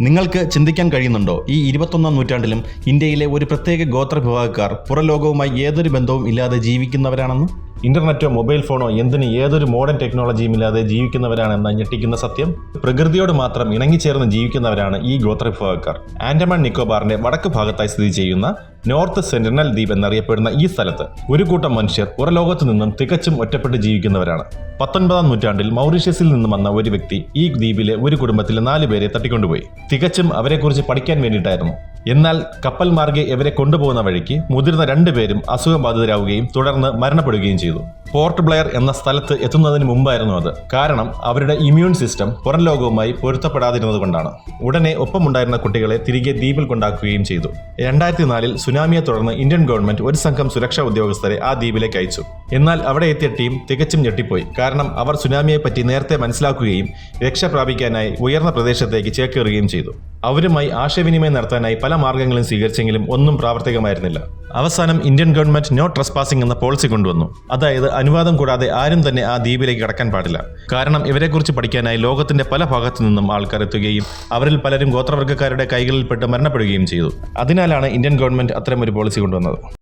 നിങ്ങൾക്ക് ചിന്തിക്കാൻ കഴിയുന്നുണ്ടോ? ഈ ഇരുപത്തൊന്നാം നൂറ്റാണ്ടിലും ഇന്ത്യയിലെ ഒരു പ്രത്യേക ഗോത്ര വിഭാഗക്കാർ പുറലോകവുമായി ഏതൊരു ബന്ധവും ഇല്ലാതെ ജീവിക്കുന്നവരാണെന്ന്? ഇന്റർനെറ്റോ മൊബൈൽ ഫോണോ എന്തിന് ഏതൊരു മോഡേൺ ടെക്നോളജിയും ഇല്ലാതെ ജീവിക്കുന്നവരാണെന്ന ഞെട്ടിക്കുന്ന സത്യം പ്രകൃതിയോട് മാത്രം ഇണങ്ങിച്ചേർന്ന് ജീവിക്കുന്നവരാണ് ഈ ഗോത്ര വിഭാഗക്കാർ ആൻഡമാൻ നിക്കോബാറിന്റെ വടക്ക് ഭാഗത്തായി സ്ഥിതി ചെയ്യുന്ന നോർത്ത് സെന്റിനൽ ദ്വീപ് എന്നറിയപ്പെടുന്ന ഈ സ്ഥലത്ത് ഒരു കൂട്ടം മനുഷ്യർ പുറലോകത്തു നിന്നും തികച്ചും ഒറ്റപ്പെട്ട് ജീവിക്കുന്നവരാണ്. പത്തൊൻപതാം നൂറ്റാണ്ടിൽ മൗറീഷ്യസിൽ നിന്നും വന്ന ഒരു വ്യക്തി ഈ ദ്വീപിലെ ഒരു കുടുംബത്തിലെ നാല് പേരെ തട്ടിക്കൊണ്ടുപോയി. തികച്ചും അവരെക്കുറിച്ച് പഠിക്കാൻ വേണ്ടിയിട്ടായിരുന്നു. എന്നാൽ കപ്പൽ മാർഗെ ഇവരെ കൊണ്ടുപോകുന്ന വഴിക്ക് മുതിർന്ന രണ്ടുപേരും അസുഖം അസുഖബാധിതരാവുകയും തുടർന്ന് മരണപ്പെടുകയും ചെയ്തു. പോർട്ട് ബ്ലെയർ എന്ന സ്ഥലത്ത് എത്തുന്നതിന് മുമ്പായിരുന്നു അത്. കാരണം അവരുടെ ഇമ്മ്യൂൺ സിസ്റ്റം പുറം ലോകവുമായി പൊരുത്തപ്പെടാതിരുന്നത് കൊണ്ടാണ്. ഉടനെ ഒപ്പമുണ്ടായിരുന്ന കുട്ടികളെ തിരികെ ദ്വീപിൽ കൊണ്ടാക്കുകയും ചെയ്തു. രണ്ടായിരത്തി നാലിൽ സുനാമിയെ തുടർന്ന് ഇന്ത്യൻ ഗവൺമെന്റ് ഒരു സംഘം സുരക്ഷാ ഉദ്യോഗസ്ഥരെ ആ ദ്വീപിലേക്ക് അയച്ചു. എന്നാൽ അവിടെ എത്തിയ ടീം തികച്ചും ഞെട്ടിപ്പോയി. കാരണം അവർ സുനാമിയെപ്പറ്റി നേരത്തെ മനസ്സിലാക്കുകയും രക്ഷ പ്രാപിക്കാനായി ഉയർന്ന പ്രദേശത്തേക്ക് ചേക്കേറുകയും ചെയ്തു. അവരുമായി ആശയവിനിമയം നടത്താനായി പല മാർഗങ്ങളും സ്വീകരിച്ചെങ്കിലും ഒന്നും പ്രാവർത്തികമായിരുന്നില്ല. അവസാനം ഇന്ത്യൻ ഗവൺമെന്റ് നോ ട്രസ്പാസിംഗ് എന്ന പോളിസി കൊണ്ടുവന്നു. അതായത് അനുവാദം കൂടാതെ ആരും തന്നെ ആ ദ്വീപിലേക്ക് കടക്കാൻ പാടില്ല. കാരണം ഇവരെക്കുറിച്ച് പഠിക്കാനായി ലോകത്തിന്റെ പല ഭാഗത്തു നിന്നും ആൾക്കാർ എത്തുകയും അവരിൽ പലരും ഗോത്രവർഗക്കാരുടെ കൈകളിൽപ്പെട്ട് മരണപ്പെടുകയും ചെയ്തു. അതിനാലാണ് ഇന്ത്യൻ ഗവൺമെന്റ് അത്തരം ഒരു പോളിസി കൊണ്ടുവന്നത്.